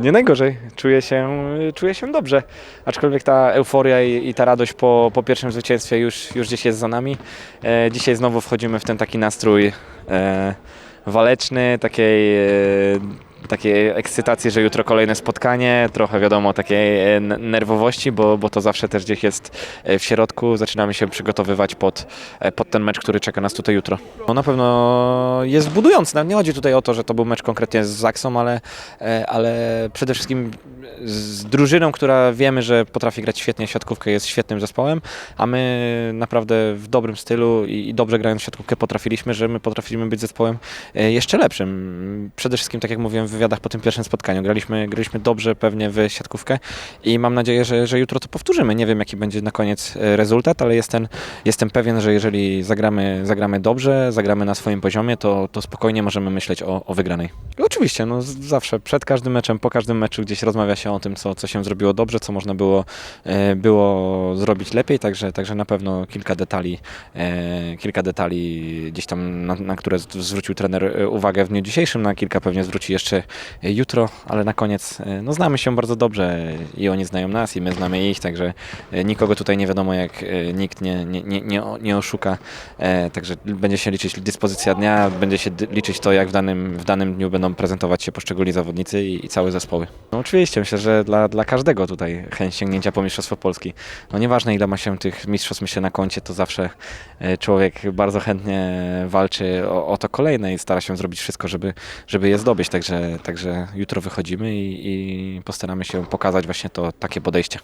Nie najgorzej, czuję się, czuję się dobrze. Aczkolwiek ta euforia i, i ta radość po, po pierwszym zwycięstwie już, już gdzieś jest za nami. E, dzisiaj znowu wchodzimy w ten taki nastrój e, waleczny, takiej, e, takiej ekscytacji, że jutro kolejne spotkanie, trochę wiadomo takiej e, nerwowości, bo, bo to zawsze też gdzieś jest e, w środku. Zaczynamy się przygotowywać pod, e, pod ten mecz, który czeka nas tutaj jutro. No na pewno jest budujący. Nie chodzi tutaj o to, że to był mecz konkretnie z Zaksą, ale, ale przede wszystkim z drużyną, która wiemy, że potrafi grać świetnie siatkówkę, jest świetnym zespołem, a my naprawdę w dobrym stylu i, dobrze grając siatkówkę potrafiliśmy, że my potrafiliśmy być zespołem jeszcze lepszym. Przede wszystkim, tak jak mówiłem w wywiadach po tym pierwszym spotkaniu, graliśmy, graliśmy dobrze pewnie w siatkówkę i mam nadzieję, że, że jutro to powtórzymy. Nie wiem, jaki będzie na koniec e, rezultat, ale jestem, jestem pewien, że jeżeli zagramy, zagramy dobrze, zagramy na swoim poziomie, to, to spokojnie możemy myśleć o, o wygranej. Oczywiście, no, zawsze przed każdym meczem, po każdym meczu gdzieś rozmawia się o tym, co, co się zrobiło dobrze, co można było, e, było zrobić lepiej, także, także na pewno kilka detali, e, kilka detali gdzieś tam, na, na które zwrócił trener e, uwagę w dniu dzisiejszym, na kilka pewnie zwróci jeszcze jutro, ale na koniec no, znamy się bardzo dobrze i oni znają nas i my znamy ich, także nikogo tutaj nie wiadomo jak nikt nie, nie, nie, nie, nie oszuka, także będzie się liczyć dyspozycja dnia, będzie się liczyć to jak w danym, w danym dniu będą prezentować się poszczególni zawodnicy i, i całe zespoły. No oczywiście, myślę, że dla, dla każdego tutaj chęć sięgnięcia po Mistrzostwo Polski. No nieważne ile ma się tych mistrzostw myślę na koncie, to zawsze e, człowiek bardzo chętnie walczy o, o to kolejne i stara się zrobić wszystko, żeby, żeby je zdobyć. Także, także jutro wychodzimy i, i postaramy się pokazać właśnie to takie podejście.